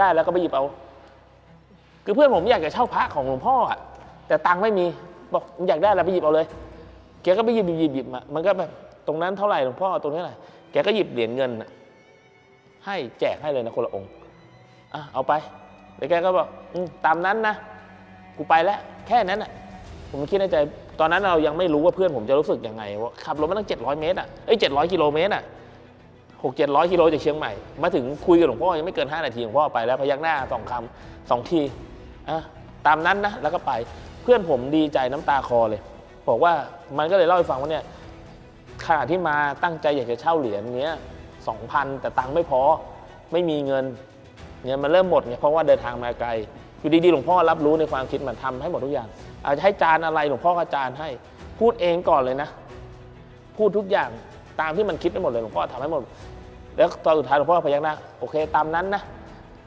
ได้แล้วก็ไปหยิบเอา คือเพื่อนผมอยากจะเช่าพระของหลวงพ่ออะ แต่ตังค์ไม่มี บอกอยากได้แล้วไปหยิบเอาเลย แกก็ไปหยิบหยิบหยิบหยิบมามันก็แบบตรงนั้นเท่าไหร่หลวงพ่อตรงนี้เท่าไหร่แกก็หยิบเหรียญเงินน่ะให้แจกให้เลยนะคนละองค์อะเอาไปแล้วแกก็บอกอืมตามนั้นนะ กูไปแล้ว แค่นั้นน่ะ ผมคิดในใจ ตอนนั้นเรายังไม่รู้ว่าเพื่อนผมจะรู้สึกยังไงว่าขับรถมาตั้ง700 เมตรอะ เอ้ย700กิโลเมตรอะ หกเจ็ดร้อยกิโลจากเชียงใหม่ มาถึงคุยกับหลวงพ่อยังไม่เกิน 5 นาทีหลวงพ่อไปแล้วพยักหน้าสองคำสองทีอะตามนั้นนะแล้วก็ไปเพื่อนผมดีใจน้ำตาคอเลย บอกว่ามันก็เลยเล่าให้ฟังว่าเนี่ยขณะที่มาตั้งใจอยากจะเช่าเหรียญเนี้ยสองพันแต่ตังค์ไม่พอไม่มีเงินเนี่ยมันเริ่มหมดเนี่ยเพราะว่าเดินทางมาไกลอยู่ดีๆหลวงพ่อรับรู้ในความคิดมันทำให้หมดทุกอย่างอาจจะให้จานอะไรหลวงพ่อก็จานให้ พูดเองก่อนเลยนะ พูดทุกอย่าง ตามที่มันคิดไปหมดเลยหลวงพ่อทำให้หมด แล้วตอนสุดท้ายหลวงพ่อพยักหน้าโอเค ตามนั้นนะ